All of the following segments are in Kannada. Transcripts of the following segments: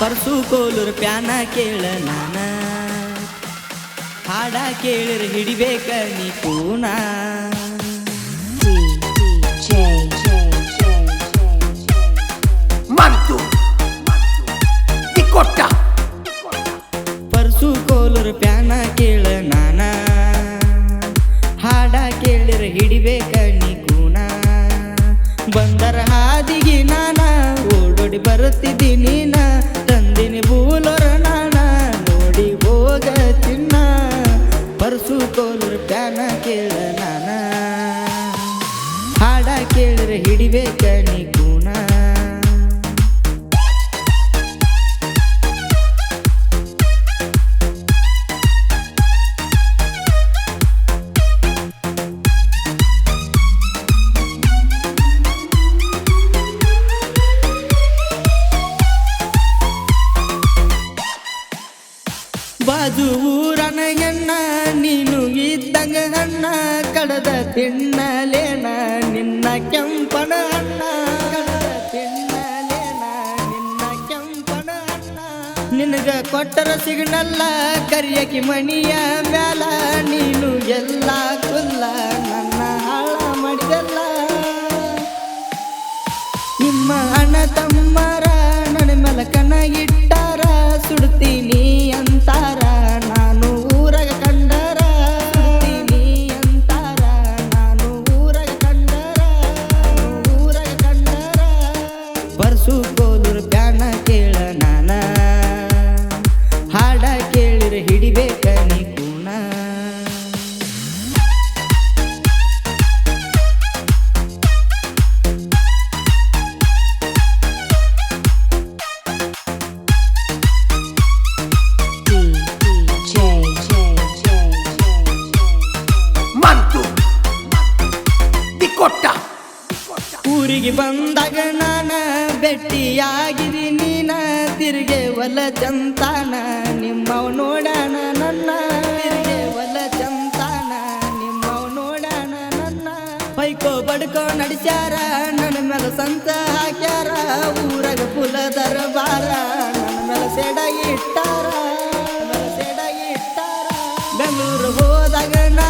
ಪರ್ಸು ಕೋಲುರ್ ಪ್ಯಾನ ಕೇಳ ನಾನ. ಹಾಡ ಕೇಳಿರ ಹಿಡಿಬೇಕ ನೀ ಪೂನ. ಪರ್ಸು ಕೋಲುರ್ ಪ್ಯಾನ ಕೇಳ ನಾನ. ಹಾಡ ಕೇಳಿರ ಹಿಡಿಬೇಕ ನೀ ಕೂನ ಬಂದರ ಹಾದಿಗೆ ನಾನ ಓಡೋಡಿ ಬರುತ್ತಿದ್ದಿ ಕೇಳ ನಾನ ಹಾಡ ಕೇಳಿರ ಹಿಡಿಬೇಕ ನೀ ಕೂನ ಬಾಜು ಊರನ ಕಡದ ತಿನ್ನಲೇನ ನಿನ್ನ ಕೆಂಪನ ಅಣ್ಣ ಕಡದ ತಿನ್ನಲೇನ ನಿನ್ನ ಕೆಂಪನ ಅಣ್ಣ. ನಿನಗ ಕೊಟ್ಟರ ಸಿಗ್ನಲ್ಲ, ಕರಿಯಕಿ ಮಣಿಯ ಮ್ಯಾಲ. ನೀನು ಎಲ್ಲ ಕುಲ್ಲ, ನನ್ನ ಹಾಳ ಮಾಡಿದಲ್ಲ. ನಿಮ್ಮ ಅಣ್ಣ ತಮ್ಮರ ನನ್ನ ಮೇಲೆ ಕನ ಬರ್ಸು ಕೋಲೂರು ಪ್ಯಾನ ಕೇಳ ನಾನ. ಹಾಡ ಕೇಳಿರ ಹಿಡಿಬೇಕ ಊರಿಗೆ ಬಂದಾಗ ನಾನ ಭೆಟ್ಟಿಯಾಗಿರಿ ನೀನ ತಿರುಗೆ ಒಲ ಚಂತಾನ ನಿಮ್ಮವ ನೋಡಣ ನನ್ನ. ತಿರುಗೆ ಒಲ ಚಂತಾನ ನಿಮ್ಮವ ನೋಡಣ ನನ್ನ. ಬೈಕೋ ಬಡ್ಕೋ ನಡಿಸ್ಯಾರ ನನ್ನ ಮೇಲೆ ಸಂತ ಹಾಕ್ಯಾರ. ಊರಾಗ ಕುಲ ದರಬಾರ ನನ್ನ ಮೇಲೆ ಸೆಡಾಗಿ ಇಟ್ಟಾರ. ಬೆಂಗಳೂರು ಹೋದಾಗ ನಾನ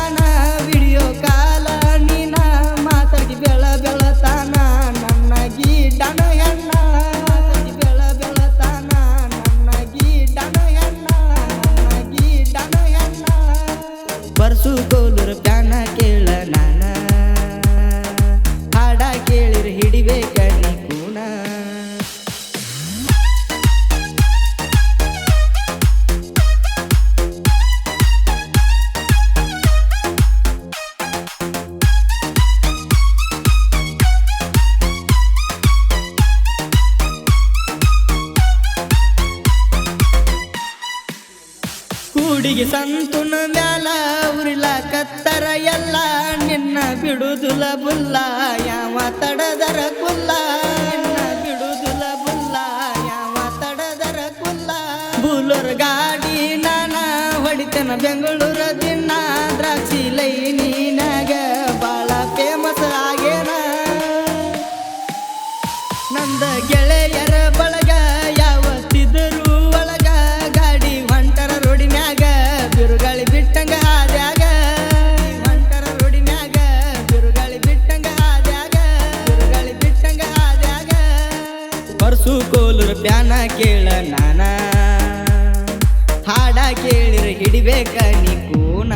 ಕೂಡಿಗೆ ಸಂತುನ ಮ್ಯಾಲ ಉರಿಲ ಕತ್ತರ ಎಲ್ಲ, ನಿನ್ನ ಬಿಡುದುಲ ಬುಲ್ಲ ಯಾವ ತಡದರ ಕುಲ್ಲ, ನಿನ್ನ ಬಿಡುದುಲ ಬುಲ್ಲ ಯಾವ ತಡದರ ಕುಲ್ಲ. ಬುಲೋರ್ ಗಾಡಿ ನಾನ ಹೊಡಿತನ ಬೆಂಗಳೂರ ಪ್ಯಾನ ಕೇಳ ನಾನ. ಹಾಡ ಕೇಳಿರ ಹಿಡಿಬೇಕ ನೀ ಕೂನ.